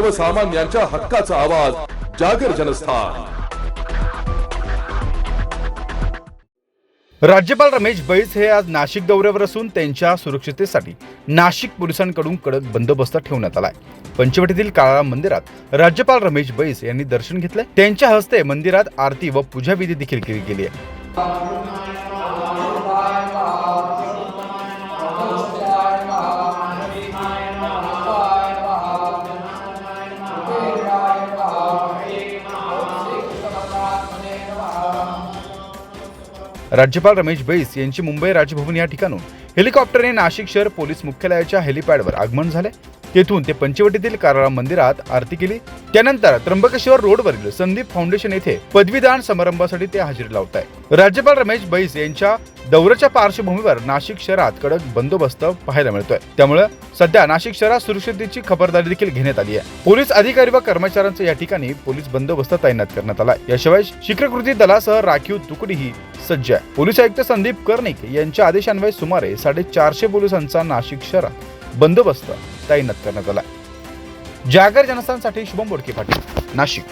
सर्वसामान्यांच्या हक्काचा आवाज जागर जनस्थान. राज्यपाल रमेश बैस हे आज नाशिक दौऱ्यावर असून त्यांच्या सुरक्षितेसाठी नाशिक पोलिसांकडून कडक बंदोबस्त ठेवण्यात आलाय. पंचवटीतील काळाराम मंदिरात राज्यपाल रमेश बैस यांनी दर्शन घेतले त्यांच्या हस्ते मंदिरात आरती व पूजाविधी देखील केली गेली आहे. राज्यपाल रमेश बैस यांची मुंबई राजभवन या ठिकाणून. हेलिकॉप्टरने नाशिक शहर पोलीस मुख्यालयाच्या हेलिपॅडवर आगमन झाले तेथून ते पंचवटीतील काराराम मंदिरात आरती केली. त्यानंतर त्र्यंबकेश्वर रोडवरील संदीप फाउंडेशन येथे पदवीदान समारंभासाठी ते हजेरी लावत आहे राज्यपाल रमेश बैस यांच्या दौऱ्याच्या पार्श्वभूमीवर नाशिक शहरात कडक बंदोबस्त पाहायला मिळतोय. त्यामुळे सध्या नाशिक शहरात सुरक्षितेची खबरदारी देखील घेण्यात आली आहे. पोलीस अधिकारी व कर्मचाऱ्यांचा या ठिकाणी पोलीस बंदोबस्त तैनात करण्यात आला याशिवाय शीघ्रकृती दलासह राखीव तुकडीही सज्ज आहे. पोलीस आयुक्त संदीप कर्णिक यांच्या आदेशान्वये सुमारे साडेचारशे पोलिसांचा नाशिक शहरात बंदोबस्त तैनात करण्यात आला जागर जनस्थानसाठी शुभम बोडके पाटील नाशिक.